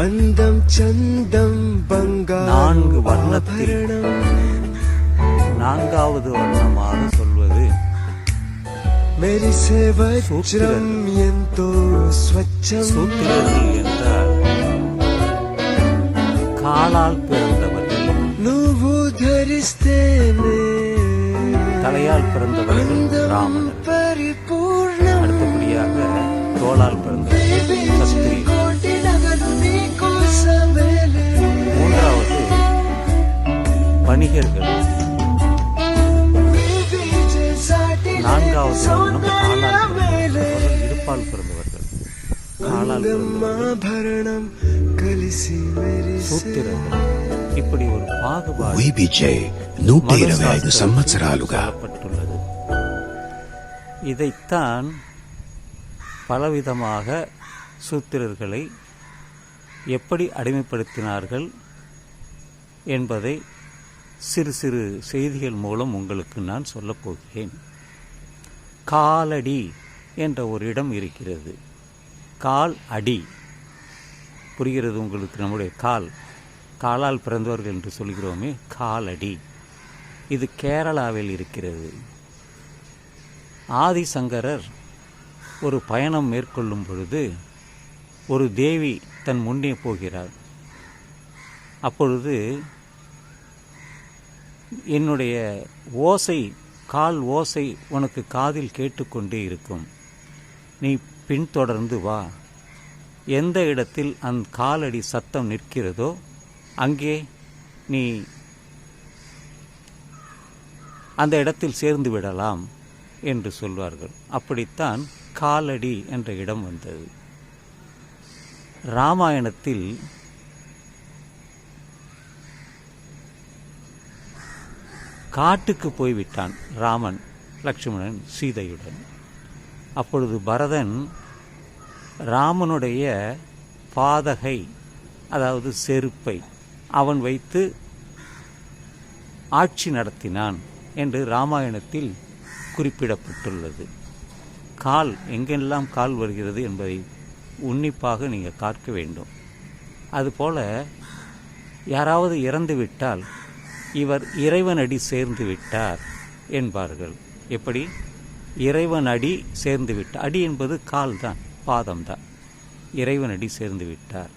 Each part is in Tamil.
அந்தம் சந்தம் பங்கா நான்கு வர்ணத்தில். நான்காவது வர்ணமாக சொல்வது மெரிசே வஜ்ரம் எந்தோ ஸ்வச்சம். சூத்திரர்கள் காலால் பிறந்தவர்கள் நூவு தரிஸ்தேனே தலையால் பிறந்தவர்கள் ராமன். பரிபூர்ணம். அடுத்தபடியாக தோளால் பிறந்தவர்கள் சத்திரி. இருப்பால் பிறந்தவர்கள் காலால் பிறந்தவர்கள் சூத்திரர்கள் இப்படி ஒரு பாகுபாடு சொல்லப்பட்டுள்ளது இதைத்தான் பலவிதமாக சூத்திரர்களை எப்படி அடிமைப்படுத்தினார்கள் என்பதை சிறு சிறு செய்திகள் மூலம் உங்களுக்கு நான் சொல்லப்போகிறேன் காலடி என்ற ஒரு இடம் இருக்கிறது. கால் அடி. புரிகிறது உங்களுக்கு நம்முடைய கால்? காலால் பிறந்தவர்கள் என்று சொல்கிறோமே காலடி. இது கேரளாவில் இருக்கிறது. ஆதிசங்கரர் ஒரு பயணம் மேற்கொள்ளும் பொழுது ஒரு தேவி தன் முன்னே போகிறார். அப்பொழுது என்னுடைய ஓசை கால் ஓசை உனக்கு காதில் கேட்டுக்கொண்டே இருக்கும். நீ பின்தொடர்ந்து வா. எந்த இடத்தில் அந்த காலடி சத்தம் நிற்கிறதோ அங்கே நீ அந்த இடத்தில் சேர்ந்து விடலாம் என்று சொல்வார்கள். அப்படித்தான் காலடி என்ற இடம் வந்தது. ராமாயணத்தில் காட்டுக்கு போய்விட்டான் ராமன் லக்ஷ்மணன் சீதையுடன். அப்பொழுது பரதன் ராமனுடைய பாதகை அதாவது செருப்பை அவன் வைத்து ஆட்சி நடத்தினான் என்று ராமாயணத்தில் குறிப்பிடப்பட்டுள்ளது. கால் எங்கெல்லாம் கால் வருகிறது என்பதை உன்னிப்பாக நீங்கள் பார்க்க வேண்டும். அதுபோல யாராவது இறந்து விட்டால் இவர் இறைவனடி சேர்ந்து விட்டார் என்பார்கள். எப்படி? இறைவனடி சேர்ந்து விட்டார் அடி என்பது கால் தான் பாதம் தான் இறைவனடி சேர்ந்து விட்டார்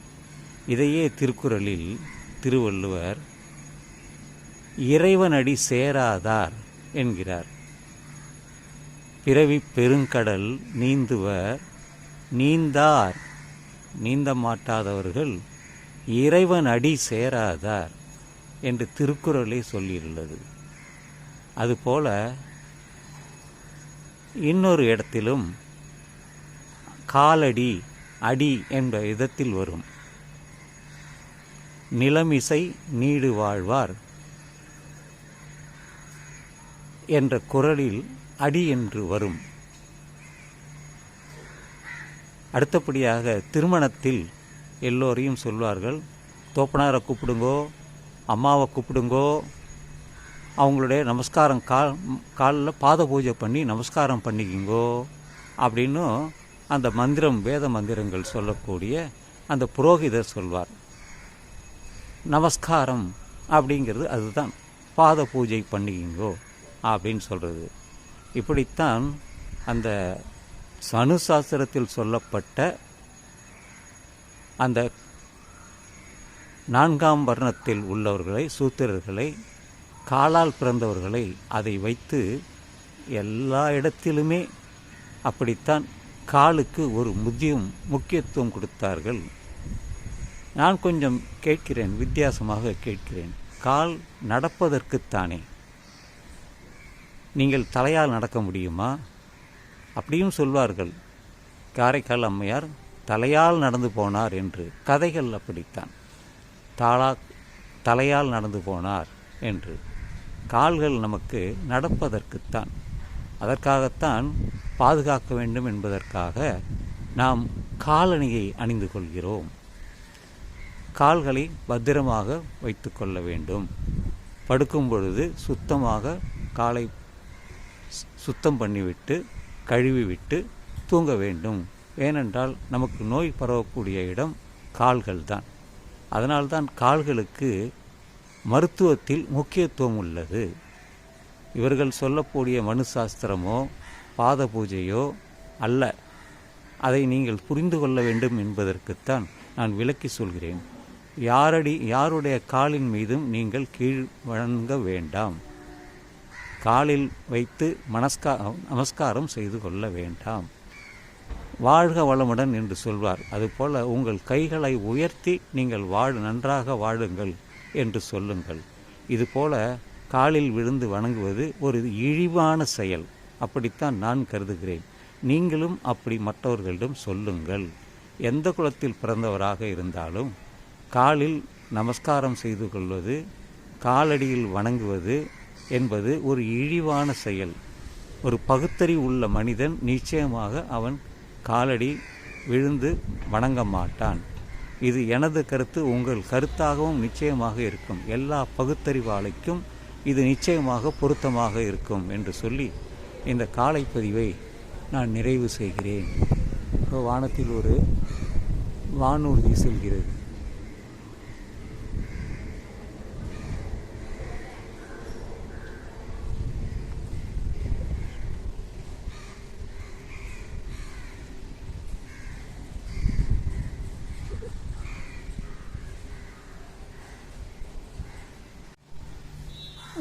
இதையே திருக்குறளில் திருவள்ளுவர் இறைவனடி சேராதார் என்கிறார். பிறவி பெருங்கடல் நீந்துவர் நீந்தார் நீந்த மாட்டாதவர்கள் இறைவன் அடி சேராதார். என்று திருக்குறளே சொல்லியுள்ளது. அதுபோல இன்னொரு இடத்திலும் காலடி அடி என்ற விதத்தில் வரும். நிலமிசை நீடு வாழ்வார் என்ற குரலில் அடி என்று வரும். அடுத்தபடியாக திருமணத்தில் எல்லோரையும் சொல்வார்கள் தோப்பனாரை கூப்பிடுங்கோ அம்மாவை கூப்பிடுங்கோ. அவங்களுடைய நமஸ்காரம் கால் காலில் பாத பூஜை பண்ணி நமஸ்காரம் பண்ணிக்கிங்கோ அப்படின்னு அந்த மந்திரம் வேத மந்திரங்கள் சொல்லக்கூடிய அந்த புரோகிதர் சொல்வார். நமஸ்காரம் அப்படிங்கிறது அதுதான். பாத பூஜை பண்ணிக்கிங்கோ அப்படின்னு சொல்கிறது இப்படித்தான் அந்த சனுசாஸ்திரத்தில் சொல்லப்பட்ட அந்த நான்காம் வர்ணத்தில் உள்ளவர்களை சூத்திரர்களை காலால் பிறந்தவர்களை அதை வைத்து எல்லா இடத்திலுமே அப்படித்தான் காலுக்கு ஒரு முதியும் முக்கியத்துவம் கொடுத்தார்கள். நான் கொஞ்சம் கேட்கிறேன் வித்தியாசமாக கேட்கிறேன். கால் நடப்பதற்குத்தானே? நீங்கள் தலையால் நடக்க முடியுமா? அப்படியும் சொல்வார்கள். காரைக்கால் அம்மையார் தலையால் நடந்து போனார் என்று. கதைகள் அப்படித்தான். தாளா தலையால் நடந்து போனார் என்று. கால்கள் நமக்கு நடப்பதற்குத்தான். அதற்காகத்தான் பாதுகாக்க வேண்டும் என்பதற்காக நாம் காலணியை அணிந்து கொள்கிறோம். கால்களை பத்திரமாக வைத்து கொள்ள வேண்டும். படுக்கும் பொழுது சுத்தமாக காலை சுத்தம் பண்ணிவிட்டு கழுவிவிட்டு தூங்க வேண்டும். ஏனென்றால் நமக்கு நோய் பரவக்கூடிய இடம் கால்கள் தான் அதனால்தான் கால்களுக்கு மருத்துவத்தில் முக்கியத்துவம் உள்ளது. இவர்கள் சொல்லக்கூடிய மனு சாஸ்திரமோ பாத பூஜையோ அல்ல. அதை நீங்கள் புரிந்து கொள்ள வேண்டும் என்பதற்குத்தான் நான் விளக்கி சொல்கிறேன். யாரடி யாருடைய காலின் மீதும் நீங்கள் கீழ் வழங்க வேண்டாம். காலில் வைத்து மனஸ்கா நமஸ்காரம் செய்து கொள்ள வேண்டாம். வாழ்க வளமுடன் என்று சொல்வார். அதுபோல உங்கள் கைகளை உயர்த்தி நீங்கள் வாழ் நன்றாக வாழுங்கள் என்று சொல்லுங்கள். இதுபோல காலில் விழுந்து வணங்குவது ஒரு இழிவான செயல். அப்படித்தான் நான் கருதுகிறேன். நீங்களும் அப்படி மற்றவர்களிடம் சொல்லுங்கள். எந்த குலத்தில் பிறந்தவராக இருந்தாலும் காலில் நமஸ்காரம் செய்து கொள்வது காலடியில் வணங்குவது என்பது ஒரு இழிவான செயல். ஒரு பகுத்தறி உள்ள மனிதன் நிச்சயமாக அவன் காலடி விழுந்து வணங்க மாட்டான். இது எனது கருத்து உங்கள் கருத்தாகவும் நிச்சயமாக இருக்கும். எல்லா பகுத்தறிவாளைக்கும் இது நிச்சயமாக பொருத்தமாக இருக்கும் என்று சொல்லி இந்த காலைப்பதிவை நான் நிறைவு செய்கிறேன். வானத்தில் ஒரு வானூர்தி செல்கிறது.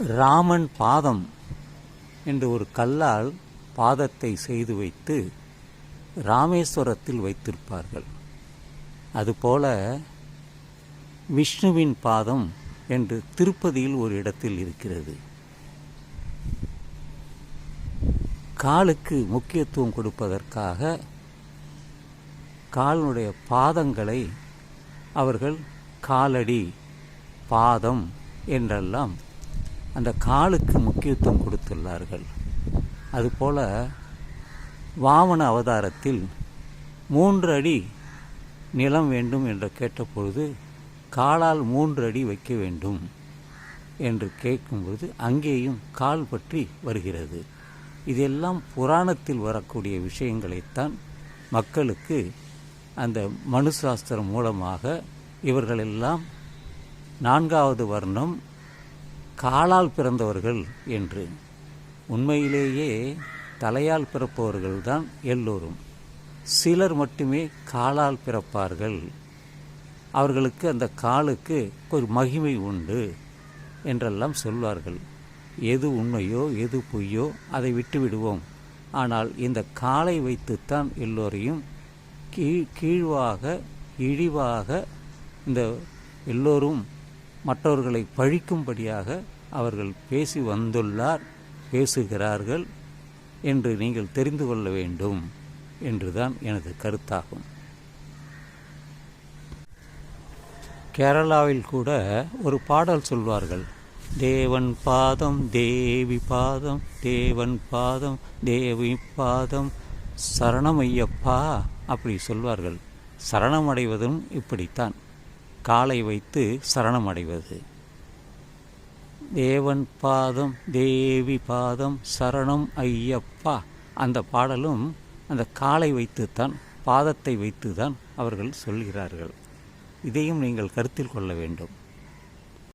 ராமன் பாதம் என்று ஒரு கல்லால் பாதத்தை செய்து வைத்து ராமேஸ்வரத்தில் வைத்திருப்பார்கள். அதுபோல விஷ்ணுவின் பாதம் என்று திருப்பதியில் ஒரு இடத்தில் இருக்கிறது. காலுக்கு முக்கியத்துவம் கொடுப்பதற்காக காலினுடைய பாதங்களை அவர்கள் காலடி பாதம் என்றெல்லாம் அந்த காலுக்கு முக்கியத்துவம் கொடுத்துள்ளார்கள். அதுபோல் வாமன அவதாரத்தில் மூன்று அடி நிலம் வேண்டும் என்று கேட்டபொழுது காலால் மூன்று அடி வைக்க வேண்டும் என்று கேட்கும்போது அங்கேயும் கால் பற்றி வருகிறது. இதெல்லாம் புராணத்தில் வரக்கூடிய விஷயங்களைத்தான் மக்களுக்கு அந்த மனு சாஸ்திரம் மூலமாக இவர்களெல்லாம் நான்காவது வர்ணம் காலால் பிறந்தவர்கள் என்று. உண்மையிலேயே தலையால் பிறப்பவர்கள்தான் எல்லோரும். சிலர் மட்டுமே காலால் பிறப்பார்கள். அவர்களுக்கு அந்த காலுக்கு ஒரு மகிமை உண்டு என்றெல்லாம் சொல்வார்கள். எது உண்மையோ எது பொய்யோ அதை விட்டு விடுவோம் ஆனால் இந்த காலை வைத்துத்தான் எல்லோரையும் கீழ் கீழ்வாக இழிவாக இந்த எல்லோரும் மற்றவர்களை பழிக்கும்படியாக அவர்கள் பேசி வந்துள்ளார் பேசுகிறார்கள் என்று நீங்கள் தெரிந்து கொள்ள வேண்டும் என்றுதான் எனது கருத்தாகும். கேரளாவில் கூட ஒரு பாடல் சொல்வார்கள். தேவன் பாதம் தேவி பாதம் தேவன் பாதம் தேவி பாதம் சரணமையப்பா அப்படி சொல்வார்கள். சரணமடைவதும் இப்படித்தான். காலை வைத்து சரணமடைவது தேவன் பாதம் தேவி பாதம் சரணம் ஐயப்பா. அந்த பாடலும் அந்த காலை வைத்துத்தான் பாதத்தை வைத்துதான் அவர்கள் சொல்கிறார்கள். இதையும் நீங்கள் கருத்தில் கொள்ள வேண்டும்.